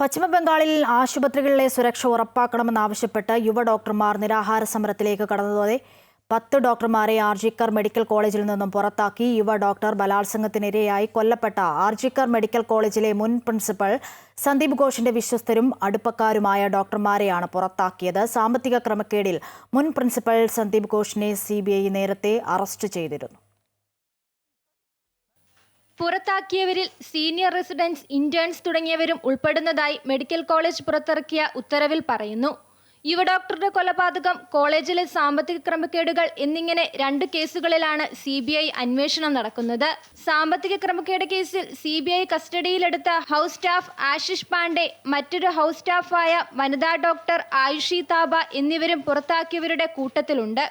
പശ്ചിമബംഗാളിൽ ആശുപത്രികളിലെ സുരക്ഷ ഉറപ്പാക്കണമെന്നാവശ്യപ്പെട്ട് യുവ ഡോക്ടർമാർ നിരാഹാര സമരത്തിലേക്ക് കടന്നതോടെ പത്ത് ഡോക്ടർമാരെ ആർജിക്കർ മെഡിക്കൽ കോളേജിൽ നിന്നും പുറത്താക്കി. യുവ ഡോക്ടർ ബലാത്സംഗത്തിനിരയായി കൊല്ലപ്പെട്ട ആർജിക്കർ മെഡിക്കൽ കോളേജിലെ മുൻ പ്രിൻസിപ്പൽ സന്ദീപ് ഘോഷിന്റെ വിശ്വസ്തരും അടുപ്പക്കാരുമായ ഡോക്ടർമാരെയാണ് പുറത്താക്കിയത്. സാമ്പത്തിക ക്രമക്കേടിൽ മുൻ പ്രിൻസിപ്പൽ സന്ദീപ് ഘോഷിനെ സി നേരത്തെ അറസ്റ്റ് ചെയ്തിരുന്നു. പുറത്താക്കിയവരിൽ സീനിയർ റെസിഡൻസ് ഇന്റേൺസ് തുടങ്ങിയവരും ഉൾപ്പെടുന്നതായി മെഡിക്കൽ കോളേജ് പുറത്തിറക്കിയ ഉത്തരവിൽ പറയുന്നു. യുവ ഡോക്ടറുടെ കൊലപാതകം കോളേജിലെ സാമ്പത്തിക ക്രമക്കേടുകൾ എന്നിങ്ങനെ രണ്ട് കേസുകളിലാണ് സി ബി ഐ അന്വേഷണം നടക്കുന്നത്. സാമ്പത്തിക ക്രമക്കേട് കേസിൽ സി ബി ഐ കസ്റ്റഡിയിലെടുത്ത ഹൗസ് സ്റ്റാഫ് ആശിഷ് പാണ്ഡെ മറ്റൊരു ഹൗസ് സ്റ്റാഫായ വനിതാ ഡോക്ടർ ആയുഷി താബ എന്നിവരും പുറത്താക്കിയവരുടെ കൂട്ടത്തിലുണ്ട്.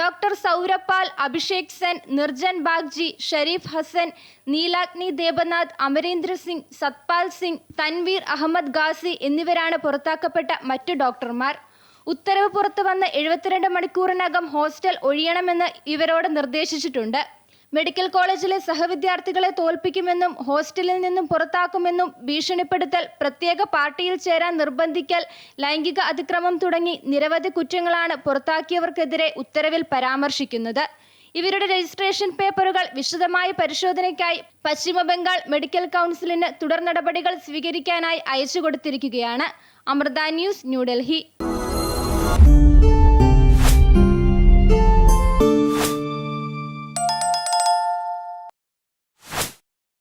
ഡോക്ടർ സൗരപ്പാൽ അഭിഷേക് സെൻ നിർജൻ ബാഗ്ജി ഷരീഫ് ഹസൻ നീലാഗ്നി ദേബനാഥ് അമരേന്ദ്ര സിംഗ് സത്പാൽ സിംഗ് തൻവീർ അഹമ്മദ് ഗാസി എന്നിവരാണ് പുറത്താക്കപ്പെട്ട മറ്റു ഡോക്ടർമാർ. ഉത്തരവ് പുറത്തു വന്ന് എഴുപത്തിരണ്ട് മണിക്കൂറിനകം ഹോസ്റ്റൽ ഒഴിയണമെന്ന് ഇവരോട് നിർദ്ദേശിച്ചിട്ടുണ്ട്. മെഡിക്കൽ കോളേജിലെ സഹവിദ്യാർത്ഥികളെ തോൽപ്പിക്കുമെന്നും ഹോസ്റ്റലിൽ നിന്നും പുറത്താക്കുമെന്നും ഭീഷണിപ്പെടുത്തൽ പ്രത്യേക പാർട്ടിയിൽ ചേരാൻ നിർബന്ധിക്കൽ ലൈംഗിക അതിക്രമം തുടങ്ങി നിരവധി കുറ്റങ്ങളാണ് പുറത്താക്കിയവർക്കെതിരെ ഉത്തരവിൽ പരാമർശിക്കുന്നത്. ഇവരുടെ രജിസ്ട്രേഷൻ പേപ്പറുകൾ വിശദമായ പരിശോധനയ്ക്കായി പശ്ചിമ ബംഗാൾ മെഡിക്കൽ കൗൺസിലിന് തുടർ നടപടികൾ സ്വീകരിക്കാനായി അയച്ചു കൊടുത്തിരിക്കുകയാണ്. അമൃത ന്യൂസ് ന്യൂഡൽഹി